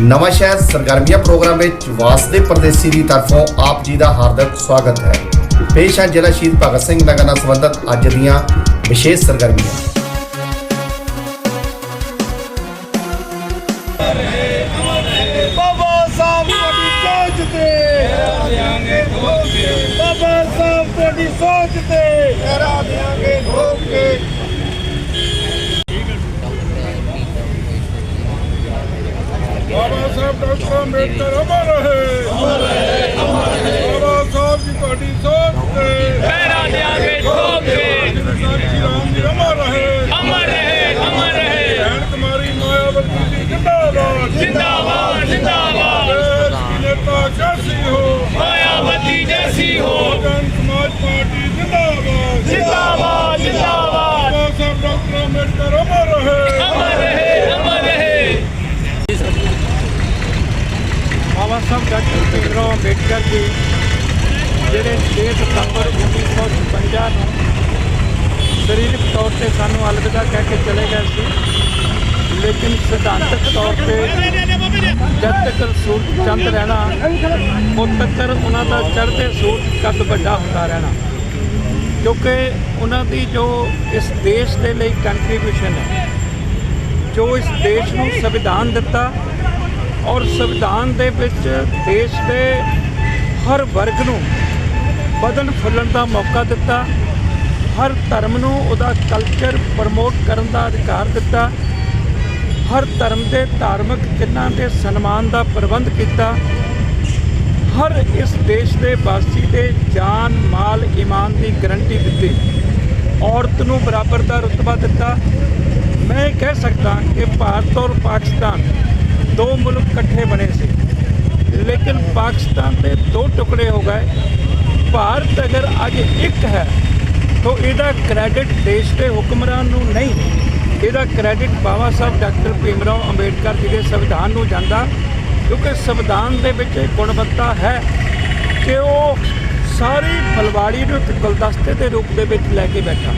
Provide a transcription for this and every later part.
ਨਵਾਂ ਸ਼ਹਿਰ ਸਰਗਰਮੀਆਂ ਪ੍ਰੋਗਰਾਮ ਵਿੱਚ ਵਾਸਦੇ ਪਰਦੇਸੀ ਦੀ ਤਰਫੋਂ ਆਪ ਜੀ ਦਾ ਹਾਰਦਿਕ ਸਵਾਗਤ ਹੈ। ਪੇਸ਼ ਹੈ ਜ਼ਿਲ੍ਹਾ ਸ਼ਹੀਦ ਭਗਤ ਸਿੰਘ ਨਗਰ ਨਾਲ ਸੰਬੰਧਿਤ ਅੱਜ ਦੀਆਂ ਵਿਸ਼ੇਸ਼ ਸਰਗਰਮੀਆਂ। ਬਾਬਾ ਸਾਹਿਬ ਤੁਹਾਡੀ ਸੋਚ ਤੇ ਬਾਬਾ ਸਾਹਿਬ ਤੁਹਾਡੀ ਸੋਚ ਤੇ ਕਰਾ ਦਿਆਂਗੇ ਠੋਕ ਕੇ ਬਾਬਾ ਸਾਹਿਬ ਡਾਕਟਰ ਅੰਬੇਡਕਰ ਅਮਰ ਰਹੇ। ਬਾਬਾ ਸਾਹਿਬ ਜੀ ਤੁਹਾਡੀ ਸੋਚ ਤੇ ਪਹਿਰਾ ਦਿਆਂਗੇ ਠੋਕ ਕੇ ਸਾਖੀ ਰਾਮ ਜੀ ਅਮਰ ਰਹੇ ਅਮਰ ਰਹੇ ਅਮਰ ਰਹੇ ਭੈਣ ਕੁਮਾਰੀ ਮਾਇਆਵਤੀ ਜੀ ਜਿੰਦਾਬਾਦ ਜਿੰਦਾਬਾਦ ਜਿੰਦਾਬਾਦ ਦੇਸ਼ ਕੀ ਨੇਤਾ ਕੈਸੀ ਹੋ ਮਾਇਆਵਤੀ ਜੈਸੀ ਹੋ ਜਨ ਸਮਾਜ ਪਾਰਟੀ ਜਿੰਦਾਬਾਦ ਜਿੰਦਾਬਾਦ ਜਿੰਦਾਬਾਦ ਬਾਬਾ ਸਾਹਿਬ ਡਾਕਟਰ ਅੰਬੇਡਕਰ ਅਮਰ ਰਹੇ ਅਮਰ ਰਹੇ ਅਮਰ ਰਹੇ ਬਾਬਾ ਸਾਹਿਬ ਡਾਕਟਰ ਭੀਮਰਾਓ ਅੰਬੇਡਕਰ ਜੀ ਜਿਹੜੇ 6 ਸਤੰਬਰ 1956 ਨੂੰ ਸਰੀਰਕ ਤੌਰ ਤੇ ਸਾਨੂੰ ਅਲਵਿਦਾ ਕਹਿ ਕੇ ਚਲੇ ਗਏ ਸੀ। ਲੇਕਿਨ ਸਿਧਾਂਤਕ ਤੌਰ ਤੇ ਜਦ ਤੱਕ ਸੂਰਜ ਚੰਦ ਰਹਿਣਾ ਉਦ ਤੱਕ ਉਹਨਾਂ ਦਾ ਚੜ੍ਹਦੇ ਸੂਰਜ ਕੱਦ ਵੱਡਾ ਹੁੰਦਾ ਰਹਿਣਾ। ਕਿਉਂਕਿ ਉਹਨਾਂ ਦੀ ਜੋ ਇਸ ਦੇਸ਼ ਦੇ ਲਈ ਕੰਟਰੀਬਿਊਸ਼ਨ ਹੈ, ਜੋ ਇਸ ਦੇਸ਼ ਨੂੰ ਸੰਵਿਧਾਨ ਦਿੱਤਾ, ਔਰ ਸੰਵਿਧਾਨ ਦੇ ਵਿੱਚ ਦੇਸ਼ ਦੇ ਹਰ ਵਰਗ ਨੂੰ ਵਧਣ ਫੁੱਲਣ ਦਾ ਮੌਕਾ ਦਿੱਤਾ ਹਰ ਧਰਮ ਨੂੰ ਉਹਦਾ ਕਲਚਰ ਪ੍ਰਮੋਟ ਕਰਨ ਦਾ ਅਧਿਕਾਰ ਦਿੱਤਾ। ਹਰ ਧਰਮ ਦੇ ਧਾਰਮਿਕ ਚਿੰਨ੍ਹਾਂ ਦੇ ਸਨਮਾਨ ਦਾ ਪ੍ਰਬੰਧ ਕੀਤਾ। ਹਰ ਇਸ ਦੇਸ਼ ਦੇ ਵਾਸੀ ਦੇ ਜਾਨ, ਮਾਲ ਇਮਾਨ ਦੀ ਗਰੰਟੀ ਦਿੱਤੀ। ਔਰਤ ਨੂੰ ਬਰਾਬਰ ਦਾ ਰੁਤਬਾ ਦਿੱਤਾ। ਮੈਂ ਇਹ ਕਹਿ ਸਕਦਾ ਕਿ ਭਾਰਤ ਔਰ ਪਾਕਿਸਤਾਨ ਦੋ ਮੁਲਕ ਇਕੱਠੇ ਬਣੇ ਸੀ। ਲੇਕਿਨ ਪਾਕਿਸਤਾਨ ਦੇ ਦੋ ਟੁਕੜੇ ਹੋ ਗਏ। ਭਾਰਤ ਅਗਰ ਅੱਜ ਇੱਕ ਹੈ ਤਾਂ ਇਹਦਾ ਕ੍ਰੈਡਿਟ ਦੇਸ਼ ਦੇ ਹੁਕਮਰਾਨ ਨੂੰ ਨਹੀਂ, ਇਹਦਾ ਕ੍ਰੈਡਿਟ ਬਾਬਾ ਸਾਹਿਬ ਡਾਕਟਰ ਭੀਮਰਾਓ ਅੰਬੇਡਕਰ ਜੀ ਦੇ ਸੰਵਿਧਾਨ ਨੂੰ ਜਾਂਦਾ, ਕਿਉਂਕਿ ਸੰਵਿਧਾਨ ਦੇ ਵਿੱਚ ਇਹ ਗੁਣਵੱਤਾ ਹੈ ਕਿ ਉਹ ਸਾਰੀ ਫਲਵਾੜੀ ਨੂੰ ਇੱਕ ਗੁਲਦਸਤੇ ਦੇ ਰੂਪ ਦੇ ਵਿੱਚ ਲੈ ਕੇ ਬੈਠਾ।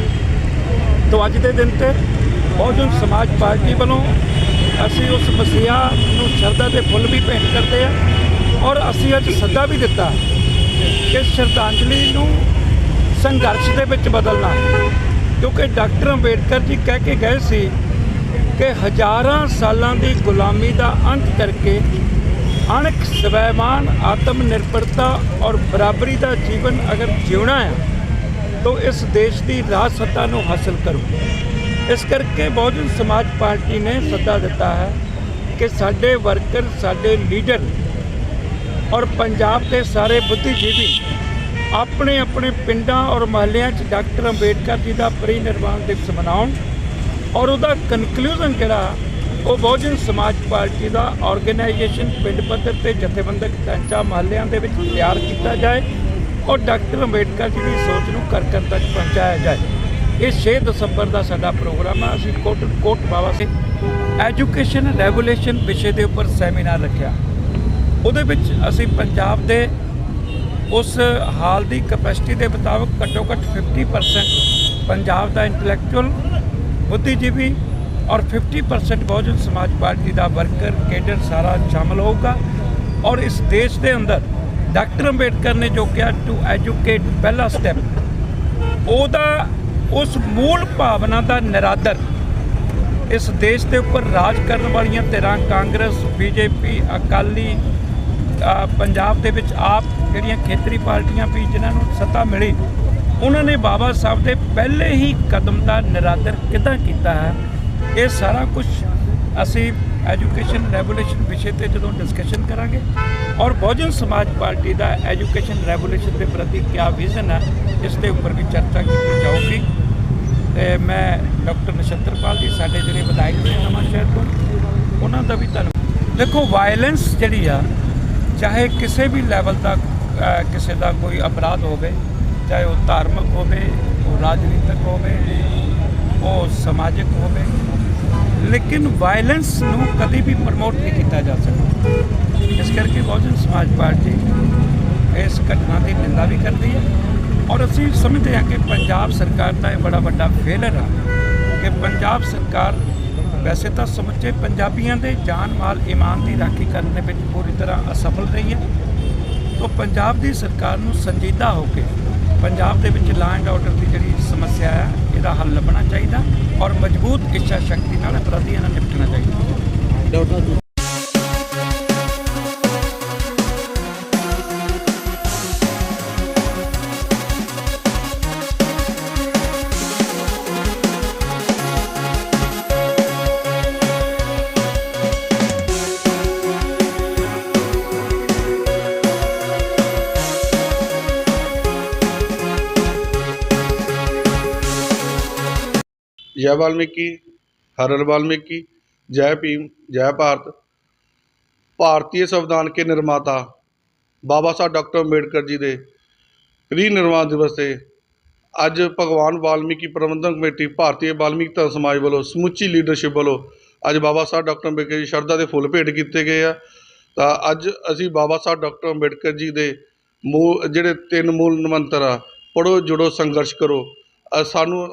ਤੋਂ ਅੱਜ ਦੇ ਦਿਨ ਤੇ ਬਹੁਜਨ ਸਮਾਜ ਪਾਰਟੀ ਵੱਲੋਂ ਅਸੀਂ ਉਸ ਮਸੀਹਾ ਨੂੰ ਸ਼ਰਧਾ ਦੇ ਫੁੱਲ ਵੀ ਭੇਂਟ ਕਰਦੇ ਆ ਔਰ ਅਸੀਂ ਅੱਜ ਸੱਦਾ ਵੀ ਦਿੱਤਾ ਕਿ ਸ਼ਰਧਾਂਜਲੀ ਨੂੰ ਸੰਘਰਸ਼ ਦੇ ਵਿੱਚ ਬਦਲਣਾ। ਕਿਉਂਕਿ ਡਾਕਟਰ ਅੰਬੇਡਕਰ ਜੀ ਕਹਿ ਕੇ ਗਏ ਸੀ ਕਿ ਹਜ਼ਾਰਾਂ ਸਾਲਾਂ ਦੀ ਗੁਲਾਮੀ ਦਾ ਅੰਤ ਕਰਕੇ ਅਣਖ, ਸਵੈਮਾਨ ਆਤਮ ਨਿਰਭਰਤਾ ਔਰ ਬਰਾਬਰੀ ਦਾ ਜੀਵਨ ਅਗਰ ਜਿਉਣਾ ਹੈ, ਤਾਂ ਇਸ ਦੇਸ਼ ਦੀ ਰਾਜ ਸੱਤਾ ਨੂੰ ਹਾਸਲ ਕਰੋ। ਇਸ ਕਰਕੇ ਬਹੁਜਨ ਸਮਾਜ ਪਾਰਟੀ ਨੇ ਸੱਦਾ ਦਿੱਤਾ ਹੈ ਕਿ ਸਾਡੇ ਵਰਕਰ, ਸਾਡੇ ਲੀਡਰ ਔਰ ਪੰਜਾਬ ਦੇ ਸਾਰੇ ਬੁੱਧੀਜੀਵੀ ਆਪਣੇ ਆਪਣੇ ਪਿੰਡਾਂ ਔਰ ਮਹੱਲਿਆਂ 'ਚ ਡਾਕਟਰ ਅੰਬੇਡਕਰ ਜੀ ਦਾ ਪਰਿਨਿਰਵਾਣ ਦਿਵਸ ਮਨਾਉਣ ਔਰ ਉਹਦਾ ਕਨਕਲੂਜਨ ਜਿਹੜਾ ਉਹ ਬਹੁਜਨ ਸਮਾਜ ਪਾਰਟੀ ਦਾ ਆਰਗੇਨਾਈਜੇਸ਼ਨ ਪਿੰਡ ਪੱਧਰ ਤੇ ਜਥੇਬੰਦਕ ਢਾਂਚਾ ਮਹੱਲਿਆਂ ਦੇ ਵਿੱਚ ਤਿਆਰ ਕੀਤਾ ਜਾਏ ਔਰ ਡਾਕਟਰ ਅੰਬੇਡਕਰ ਜੀ ਦੀ ਸੋਚ ਨੂੰ ਘਰ ਘਰ ਤੱਕ ਪਹੁੰਚਾਇਆ ਜਾਏ। ਇਹ 6 ਦਸੰਬਰ ਦਾ ਸਾਡਾ ਪ੍ਰੋਗਰਾਮ ਆ, ਅਸੀਂ ਕੋਟ ਕੋਟ ਬਾਵਾ ਸੇ ਐਜੂਕੇਸ਼ਨ ਰੈਗੂਲੇਸ਼ਨ ਵਿਸ਼ੇ ਦੇ ਉੱਪਰ ਸੈਮੀਨਾਰ ਰੱਖਿਆ। ਉਹਦੇ ਵਿੱਚ ਅਸੀਂ ਪੰਜਾਬ ਦੇ ਉਸ ਹਾਲ ਦੀ ਕਪੈਸਿਟੀ ਦੇ ਮੁਤਾਬਕ ਘੱਟੋ ਘੱਟ 50% ਪੰਜਾਬ ਦਾ ਇੰਟੈਲੈਕਚੁਅਲ ਬੁੱਧੀਜੀਵੀ ਔਰ 50% ਬਹੁਜਨ ਸਮਾਜ ਪਾਰਟੀ ਦਾ ਵਰਕਰ ਕੇਡਰ ਸਾਰਾ ਸ਼ਾਮਲ ਹੋਊਗਾ। ਔਰ ਇਸ ਦੇਸ਼ ਦੇ ਅੰਦਰ ਡਾਕਟਰ ਅੰਬੇਡਕਰ ਨੇ ਜੋ ਕਿਹਾ ਟੂ ਐਜੂਕੇਟ ਪਹਿਲਾ ਸਟੈਪ ਉਹਦਾ, ਉਸ ਮੂਲ ਭਾਵਨਾ ਦਾ ਨਿਰਾਦਰ ਇਸ ਦੇਸ਼ ਦੇ ਉੱਪਰ ਰਾਜ ਕਰਨ ਵਾਲੀਆਂ ਧਿਰਾਂ ਕਾਂਗਰਸ, ਬੀਜੇਪੀ, ਅਕਾਲੀ ਪੰਜਾਬ ਦੇ ਵਿੱਚ ਆਪ ਜਿਹੜੀਆਂ ਖੇਤਰੀ ਪਾਰਟੀਆਂ ਵੀ ਜਿਨ੍ਹਾਂ ਨੂੰ ਸੱਤਾ ਮਿਲੀ, ਉਹਨਾਂ ਨੇ ਬਾਬਾ ਸਾਹਿਬ ਦੇ ਪਹਿਲੇ ਹੀ ਕਦਮ ਦਾ ਨਿਰਾਦਰ ਕਿੱਦਾਂ ਕੀਤਾ ਹੈ? ਇਹ ਸਾਰਾ ਕੁਝ ਅਸੀਂ ਐਜੂਕੇਸ਼ਨ ਰੈਗੂਲੇਸ਼ਨ ਵਿਸ਼ੇ ਤੇ ਜਦੋਂ ਡਿਸਕਸ਼ਨ ਕਰਾਂਗੇ ਔਰ ਬਹੁਜਨ ਸਮਾਜ ਪਾਰਟੀ ਦਾ ਐਜੂਕੇਸ਼ਨ ਰੈਗੂਲੇਸ਼ਨ ਦੇ ਪ੍ਰਤੀ ਕੀ ਵਿਜ਼ਨ ਹੈ, ਇਸ ਦੇ ਉੱਪਰ ਵੀ ਚਰਚਾ ਕੀਤੀ ਜਾਊਗੀ। ਤੇ ਮੈਂ ਡਾਕਟਰ ਨਛੱਤਰਪਾਲ ਜੀ, ਸਾਡੇ ਜਿਹੜੇ ਵਿਧਾਇਕ ਨੇ ਨਵਾਂ ਸ਼ਹਿਰ ਤੋਂ, ਉਹਨਾਂ ਦਾ ਵੀ ਧੰਨਵਾਦ। ਦੇਖੋ ਵਾਇਲੈਂਸ ਜਿਹੜੀ ਆ ਚਾਹੇ ਕਿਸੇ ਵੀ ਲੈਵਲ ਦਾ ਕਿਸੇ ਦਾ ਕੋਈ ਅਪਰਾਧ ਹੋਵੇ, ਚਾਹੇ ਉਹ ਧਾਰਮਿਕ ਹੋਵੇ, ਉਹ ਰਾਜਨੀਤਿਕ ਹੋਵੇ, ਉਹ ਸਮਾਜਿਕ ਹੋਵੇ, ਲੇਕਿਨ ਵਾਇਲੈਂਸ ਨੂੰ ਕਦੀ ਵੀ ਪ੍ਰਮੋਟ ਨਹੀਂ ਕੀਤਾ ਜਾ ਸਕਦਾ। ਇਸ ਕਰਕੇ ਬਹੁਜਨ ਸਮਾਜ ਪਾਰਟੀ ਇਸ ਘਟਨਾ ਦੀ ਨਿੰਦਾ ਵੀ ਕਰਦੀ ਹੈ। ਔਰ ਅਸੀਂ ਸਮਝਦੇ ਹਾਂ ਕਿ ਪੰਜਾਬ ਸਰਕਾਰ ਦਾ ਇਹ ਬੜਾ ਵੱਡਾ ਫੇਲਰ ਆ, ਕਿ ਪੰਜਾਬ ਸਰਕਾਰ ਵੈਸੇ ਤਾਂ ਸਮੁੱਚੇ ਪੰਜਾਬੀਆਂ ਦੇ ਜਾਨ ਮਾਲ ਇਮਾਨ ਦੀ ਰਾਖੀ ਕਰਨ ਦੇ ਵਿੱਚ ਪੂਰੀ ਤਰ੍ਹਾਂ ਅਸਫਲ ਰਹੀ ਹੈ। ਤੋਂ ਪੰਜਾਬ ਦੀ ਸਰਕਾਰ ਨੂੰ ਸੰਜੀਦਾ ਹੋ ਕੇ ਪੰਜਾਬ ਦੇ ਵਿੱਚ ਲਾਂ ਐਂਡ ਆਰਡਰ ਦੀ ਜਿਹੜੀ ਸਮੱਸਿਆ ਹੈ, ਇਹਦਾ ਹੱਲ ਲੱਭਣਾ ਚਾਹੀਦਾ ਔਰ ਮਜ਼ਬੂਤ ਇੱਛਾ ਸ਼ਕਤੀ ਨਾਲ ਅਪਰਾਧੀਆਂ ਨਾਲ ਨਿਪਟਣਾ ਚਾਹੀਦਾ। ਜੈ ਵਾਲਮੀਕੀ ਹਰਰ ਵਾਲਮੀਕੀ, ਜੈ ਭੀਮ, ਜੈ ਭਾਰਤ। ਭਾਰਤੀ ਸੰਵਿਧਾਨ ਕੇ ਨਿਰਮਾਤਾ ਬਾਬਾ ਸਾਹਿਬ ਡਾਕਟਰ ਅੰਬੇਡਕਰ ਜੀ ਦੇ ਪ੍ਰੀ ਨਿਰਮਾਣ ਦਿਵਸ ਤੇ ਅੱਜ ਭਗਵਾਨ ਵਾਲਮੀਕੀ ਪ੍ਰਬੰਧਕ ਕਮੇਟੀ, ਭਾਰਤੀ ਵਾਲਮੀਕੀ ਧਰਮ ਸਮਾਜ ਵੱਲੋਂ ਸਮੁੱਚੀ ਲੀਡਰਸ਼ਿਪ ਵੱਲੋਂ ਅੱਜ ਬਾਬਾ ਸਾਹਿਬ ਡਾਕਟਰ ਅੰਬੇਡਕਰ ਜੀ ਸ਼ਰਧਾ ਦੇ ਫੁੱਲ ਭੇਟ ਕੀਤੇ ਗਏ ਆ। ਤਾਂ ਅੱਜ ਅਸੀਂ ਬਾਬਾ ਸਾਹਿਬ ਡਾਕਟਰ ਅੰਬੇਡਕਰ ਜੀ ਦੇ ਮੂਲ, ਜਿਹੜੇ ਤਿੰਨ ਮੂਲ ਮੰਤਰ ਆ ਪੜੋ ਜੁੜੋ, ਸੰਘਰਸ਼ ਕਰੋ। ਸਾਨੂੰ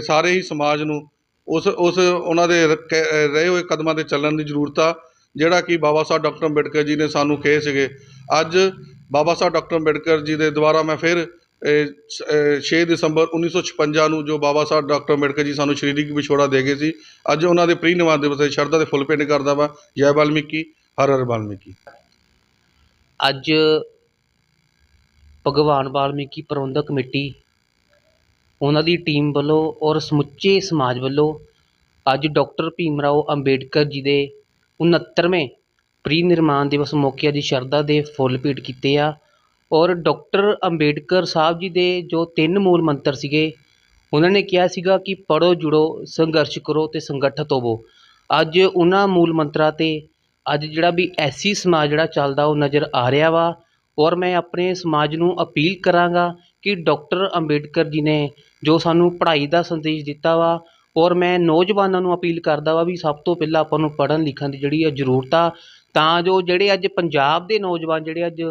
ਸਾਰੇ ਹੀ ਸਮਾਜ ਨੂੰ ਉਸ ਉਸ ਉਹਨਾਂ ਦੇ ਰ- ਕ- ਰਹੇ ਹੋਏ ਕਦਮਾਂ ਤੇ ਚੱਲਣ ਦੀ ਜ਼ਰੂਰਤ ਆ, ਜਿਹੜਾ ਕਿ ਬਾਬਾ ਸਾਹਿਬ ਡਾਕਟਰ ਅੰਬੇਡਕਰ ਜੀ ਨੇ ਸਾਨੂੰ ਕਹੇ ਸੀਗੇ। ਅੱਜ ਬਾਬਾ ਸਾਹਿਬ ਡਾਕਟਰ ਅੰਬੇਡਕਰ ਜੀ ਦੇ ਦੁਆਰਾ ਮੈਂ ਫਿਰ ਇਹ ਸ- ਇਹ 6 ਦਸੰਬਰ 1956 ਨੂੰ ਜੋ ਬਾਬਾ ਸਾਹਿਬ ਡਾਕਟਰ ਅੰਬੇਡਕਰ ਜੀ ਸਾਨੂੰ ਸਰੀਰਕ ਵਿਛੋੜਾ ਦੇ ਗਏ ਸੀ, ਅੱਜ ਉਹਨਾਂ ਦੇ ਪ੍ਰੀ ਨਿਵਾਸ ਦਿਵਸ ਤੇ ਸ਼ਰਧਾ ਦੇ ਫੁੱਲ ਭੇਟ ਕਰਦਾ ਵਾ। ਜੈ ਵਾਲਮੀਕੀ ਹਰ ਹਰ ਵਾਲਮੀਕੀ ਅੱਜ ਭਗਵਾਨ ਵਾਲਮੀਕੀ ਪ੍ਰਬੰਧਕ ਕਮੇਟੀ ਉਹਨਾਂ ਦੀ ਟੀਮ ਵੱਲੋਂ ਔਰ ਸਮੁੱਚੇ ਸਮਾਜ ਵੱਲੋਂ ਅੱਜ ਡਾਕਟਰ ਭੀਮ ਰਾਓ ਅੰਬੇਡਕਰ ਜੀ ਦੇ 69ਵੇਂ ਪ੍ਰੀ ਨਿਰਮਾਣ ਦਿਵਸ ਮੌਕੇ ਅੱਜ ਸ਼ਰਧਾ ਦੇ ਫੁੱਲ ਭੇਟ ਕੀਤੇ ਆ। ਔਰ ਡਾਕਟਰ ਅੰਬੇਡਕਰ ਸਾਹਿਬ ਜੀ ਦੇ ਜੋ ਤਿੰਨ ਮੂਲ ਮੰਤਰ ਸੀਗੇ, ਉਹਨਾਂ ਨੇ ਕਿਹਾ ਸੀਗਾ ਕਿ ਪੜੋ ਜੁੜੋ, ਸੰਘਰਸ਼ ਕਰੋ ਅਤੇ ਸੰਗਠਿਤ ਹੋਵੋ। ਅੱਜ ਉਹਨਾਂ ਮੂਲ ਮੰਤਰਾਂ ਤੇ ਅੱਜ ਜਿਹੜਾ ਵੀ ਐਸੀ ਸਮਾਜ ਜਿਹੜਾ ਚੱਲਦਾ ਉਹ ਨਜ਼ਰ ਆ ਰਿਹਾ ਵਾ। ਔਰ ਮੈਂ ਆਪਣੇ ਸਮਾਜ ਨੂੰ ਅਪੀਲ ਕਰਾਂਗਾ ਕਿ ਡਾਕਟਰ ਅੰਬੇਡਕਰ ਜੀ ਨੇ ਜੋ ਸਾਨੂੰ ਪੜ੍ਹਾਈ ਦਾ ਸੰਦੇਸ਼ ਦਿੱਤਾ ਵਾ ਔਰ ਮੈਂ ਨੌਜਵਾਨਾਂ ਨੂੰ ਅਪੀਲ ਕਰਦਾ ਵਾ ਵੀ ਸਭ ਤੋਂ ਪਹਿਲਾਂ ਆਪਾਂ ਨੂੰ ਪੜ੍ਹਨ ਲਿਖਣ ਦੀ ਜਿਹੜੀ ਆ ਜ਼ਰੂਰਤ ਆ, ਤਾਂ ਜੋ ਜਿਹੜੇ ਅੱਜ ਪੰਜਾਬ ਦੇ ਨੌਜਵਾਨ ਜਿਹੜੇ ਅੱਜ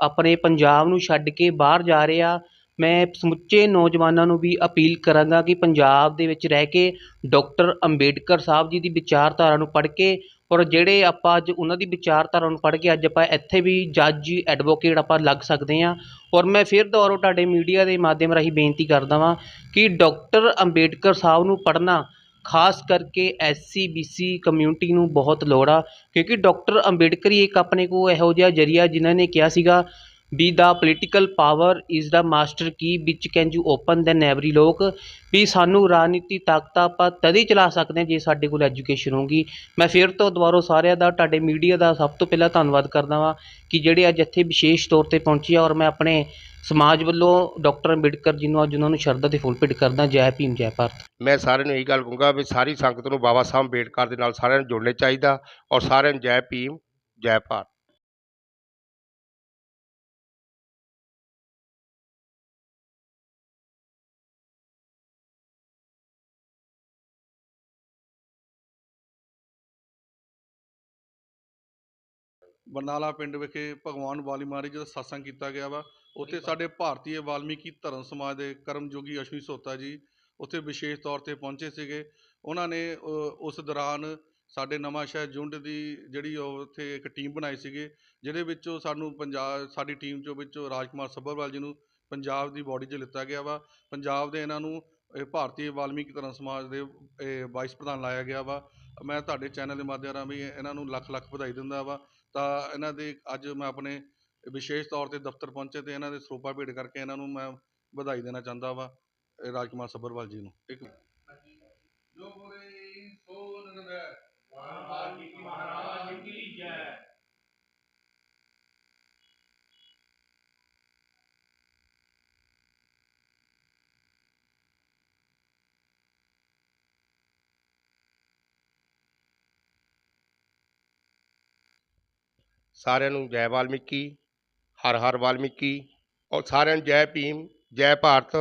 ਆਪਣੇ ਪੰਜਾਬ ਨੂੰ ਛੱਡ ਕੇ ਬਾਹਰ ਜਾ ਰਹੇ ਆ, ਮੈਂ ਸਮੁੱਚੇ ਨੌਜਵਾਨਾਂ ਨੂੰ ਵੀ ਅਪੀਲ ਕਰਾਂਗਾ ਕਿ ਪੰਜਾਬ ਦੇ ਵਿੱਚ ਰਹਿ ਕੇ ਡਾਕਟਰ ਅੰਬੇਡਕਰ ਸਾਹਿਬ ਜੀ ਦੀ ਵਿਚਾਰਧਾਰਾ ਨੂੰ ਪੜ੍ਹ ਕੇ ਔਰ ਜਿਹੜੇ ਆਪਾਂ ਅੱਜ ਉਹਨਾਂ ਦੀ ਵਿਚਾਰਧਾਰਾ ਨੂੰ ਪੜ੍ਹ ਕੇ ਅੱਜ ਆਪਾਂ ਇੱਥੇ ਵੀ ਜੱਜ ਐਡਵੋਕੇਟ ਆਪਾਂ ਲੱਗ ਸਕਦੇ ਹਾਂ। ਔਰ ਮੈਂ ਫਿਰ ਦੁਬਾਰਾ ਤੁਹਾਡੇ ਮੀਡੀਆ ਦੇ ਮਾਧਿਅਮ ਰਾਹੀਂ ਬੇਨਤੀ ਕਰਦਾ ਵਾਂ ਕਿ ਡਾਕਟਰ ਅੰਬੇਡਕਰ ਸਾਹਿਬ ਨੂੰ ਪੜ੍ਹਨਾ ਖਾਸ ਕਰਕੇ ਐਸਸੀ ਬੀਸੀ ਕਮਿਊਨਿਟੀ ਨੂੰ ਬਹੁਤ ਲੋੜ ਆ, ਕਿਉਂਕਿ ਡਾਕਟਰ ਅੰਬੇਡਕਰ ਹੀ ਇੱਕ ਆਪਣੇ ਕੋ ਇਹੋ ਜਿਹਾ ਜਰੀਆ ਜਿਨ੍ਹਾਂ ਨੇ ਕਿਹਾ ਸੀਗਾ ਵੀ the political power is the master key which can you open then every lock ਵੀ ਸਾਨੂੰ ਰਾਜਨੀਤੀ ਤਾਕਤ ਆਪਾਂ ਤਦ ਹੀ ਚਲਾ ਸਕਦੇ ਹਾਂ ਜੇ ਸਾਡੇ ਕੋਲ ਐਜੂਕੇਸ਼ਨ ਹੋਊਗੀ। ਮੈਂ ਫਿਰ ਤੋਂ ਦੁਬਾਰਾ ਸਾਰਿਆਂ ਦਾ, ਤੁਹਾਡੇ ਮੀਡੀਆ ਦਾ ਸਭ ਤੋਂ ਪਹਿਲਾਂ ਧੰਨਵਾਦ ਕਰਦਾ ਵਾਂ ਕਿ ਜਿਹੜੇ ਅੱਜ ਇੱਥੇ ਵਿਸ਼ੇਸ਼ ਤੌਰ ਤੇ ਪਹੁੰਚੇ ਆ ਔਰ ਮੈਂ ਆਪਣੇ ਸਮਾਜ ਵੱਲੋਂ ਡਾਕਟਰ ਅੰਬੇਡਕਰ ਜੀ ਨੂੰ ਅੱਜ ਉਹਨਾਂ ਨੂੰ ਸ਼ਰਧਾ 'ਤੇ ਫੁੱਲ ਭੇਟ ਕਰਦਾ। ਜੈ ਭੀਮ, ਜੈ ਭਾਰਤ। ਮੈਂ ਸਾਰਿਆਂ ਨੂੰ ਇਹੀ ਗੱਲ ਕਹੂੰਗਾ ਵੀ ਸਾਰੀ ਸੰਗਤ ਨੂੰ ਬਾਬਾ ਸਾਹਿਬ ਅੰਬੇਡਕਰ ਦੇ ਨਾਲ ਸਾਰਿਆਂ ਨੂੰ ਜੁੜਨੇ ਚਾਹੀਦਾ ਔਰ ਸਾਰਿਆਂ ਨੂੰ ਜੈ ਭੀਮ, ਜੈ ਭਾਰਤ। ਬਰਨਾਲਾ ਪਿੰਡ ਵਿਖੇ ਭਗਵਾਨ ਵਾਲੀ ਮਹਾਰਾਜ ਜੀ ਦਾ satsang ਕੀਤਾ ਗਿਆ ਵਾ। ਉੱਥੇ ਸਾਡੇ ਭਾਰਤੀ ਵਾਲਮੀਕੀ ਧਰਮ ਸਮਾਜ ਦੇ ਕਰਮਯੋਗੀ ਅਸ਼ਵਨੀ ਸੋਤਾ ਜੀ ਉੱਥੇ ਵਿਸ਼ੇਸ਼ ਤੌਰ ਤੇ ਪਹੁੰਚੇ ਸੀਗੇ। ਉਹਨਾਂ ਨੇ ਉਸ ਦੌਰਾਨ ਸਾਡੇ ਨਵਾਂ ਸ਼ਹਿਰ ਜੁੰਡ ਦੀ ਜਿਹੜੀ ਉਹ ਉੱਥੇ ਇੱਕ ਟੀਮ ਬਣਾਈ ਸੀਗੇ ਜਿਹਦੇ ਵਿੱਚੋਂ ਸਾਨੂੰ ਪੰਜਾਬ ਸਾਡੀ ਟੀਮ ਚੋਂ ਵਿੱਚੋਂ ਰਾਜਕੁਮਾਰ ਸੱਭਰਵਾਲ ਜੀ ਨੂੰ ਪੰਜਾਬ ਦੀ ਬਾਡੀ 'ਚ ਲਿੱਤਾ ਗਿਆ ਵਾ। ਪੰਜਾਬ ਦੇ ਇਹਨਾਂ ਨੂੰ ਇਹ ਭਾਰਤੀ ਵਾਲਮੀਕੀ ਧਰਮ ਸਮਾਜ ਦੇ ਇਹ ਵਾਈਸ ਪ੍ਰਧਾਨ ਲਾਇਆ ਗਿਆ ਵਾ। ਮੈਂ ਤੁਹਾਡੇ ਚੈਨਲ ਦੇ ਮਾਧਿਅਮ ਰਾਹੀਂ ਇਹਨਾਂ ਨੂੰ ਲੱਖ ਲੱਖ ਵਧਾਈ ਦਿੰਦਾ ਵਾ। ਤਾਂ ਇਹਨਾਂ ਦੇ ਅੱਜ ਮੈਂ ਆਪਣੇ ਵਿਸ਼ੇਸ਼ ਤੌਰ ਤੇ ਦਫ਼ਤਰ ਪਹੁੰਚੇ ਅਤੇ ਇਹਨਾਂ ਦੇ ਸਰੋਪਾ ਭੇਟ ਕਰਕੇ ਇਹਨਾਂ ਨੂੰ ਮੈਂ ਵਧਾਈ ਦੇਣਾ ਚਾਹੁੰਦਾ ਵਾ, ਇਹ ਰਾਜਕੁਮਾਰ ਸੱਭਰਵਾਲ ਜੀ ਨੂੰ। ਇੱਕ ਜੋ ਬੋਲੇ ਸੋ ਨਰਦੈ ਮਹਾਰਾਜ ਕੀ ਜੈ ਸਾਰਿਆਂ ਨੂੰ ਜੈ ਵਾਲਮੀਕੀ, ਹਰ ਹਰ ਵਾਲਮੀਕੀ, ਔਰ ਸਾਰਿਆਂ ਨੂੰ ਜੈ ਭੀਮ, ਜੈ ਭਾਰਤ।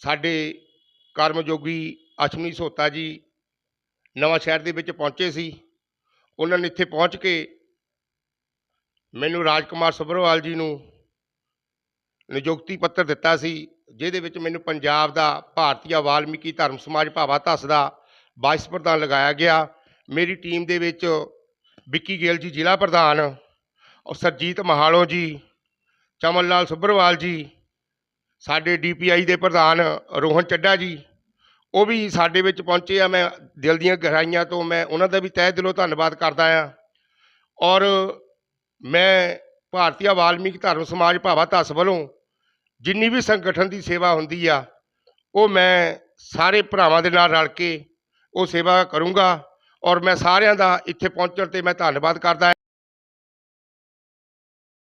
ਸਾਡੇ ਕਰਮਯੋਗੀ ਅਸ਼ਵਨੀ ਸੋਤਾ ਜੀ ਨਵਾਂ ਸ਼ਹਿਰ ਦੇ ਵਿੱਚ ਪਹੁੰਚੇ ਸੀ। ਉਹਨਾਂ ਨੇ ਇੱਥੇ ਪਹੁੰਚ ਕੇ ਮੈਨੂੰ ਰਾਜਕੁਮਾਰ ਸੱਭਰਵਾਲ ਜੀ ਨੂੰ ਨਿਯੁਕਤੀ ਪੱਤਰ ਦਿੱਤਾ ਸੀ, ਜਿਹਦੇ ਵਿੱਚ ਮੈਨੂੰ ਪੰਜਾਬ ਦਾ ਭਾਰਤੀਆ ਵਾਲਮੀਕੀ ਧਰਮ ਸਮਾਜ ਭਾਵਾ ਧਸ ਦਾ ਵਾਈਸ ਪ੍ਰਧਾਨ ਲਗਾਇਆ ਗਿਆ। ਮੇਰੀ ਟੀਮ ਦੇ ਵਿੱਚ ਵਿੱਕੀ ਗਿੱਲ ਜੀ, ਜ਼ਿਲ੍ਹਾ ਪ੍ਰਧਾਨ ਔਰ ਸਰਜੀਤ ਮਹਾਲੋ ਜੀ, ਚਮਨ ਲਾਲ ਸੁੱਭਰਵਾਲ ਜੀ, ਸਾਡੇ ਡੀਪੀਆਈ ਦੇ ਪ੍ਰਧਾਨ ਰੋਹਨ ਚੱਡਾ ਜੀ, ਉਹ ਵੀ ਸਾਡੇ ਵਿੱਚ ਪਹੁੰਚੇ ਆ। ਮੈਂ ਦਿਲ ਦੀਆਂ ਗਹਿਰਾਈਆਂ ਤੋਂ ਮੈਂ ਉਹਨਾਂ ਦਾ ਵੀ ਤਹਿ ਦਿਲੋਂ ਧੰਨਵਾਦ ਕਰਦਾ ਆ। ਔਰ ਮੈਂ ਭਾਰਤੀਆ ਵਾਲਮੀਕ ਧਰਮ ਸਮਾਜ ਭਾਵਾ ਧਸ ਵੱਲੋਂ ਜਿੰਨੀ ਵੀ ਸੰਗਠਨ ਦੀ ਸੇਵਾ ਹੁੰਦੀ ਆ, ਉਹ ਮੈਂ ਸਾਰੇ ਭਰਾਵਾਂ ਦੇ ਨਾਲ ਰਲ ਕੇ ਉਹ ਸੇਵਾ ਕਰੂੰਗਾ। ਔਰ ਮੈਂ ਸਾਰਿਆਂ ਦਾ ਇੱਥੇ ਪਹੁੰਚਣ ਤੇ ਮੈਂ ਧੰਨਵਾਦ ਕਰਦਾ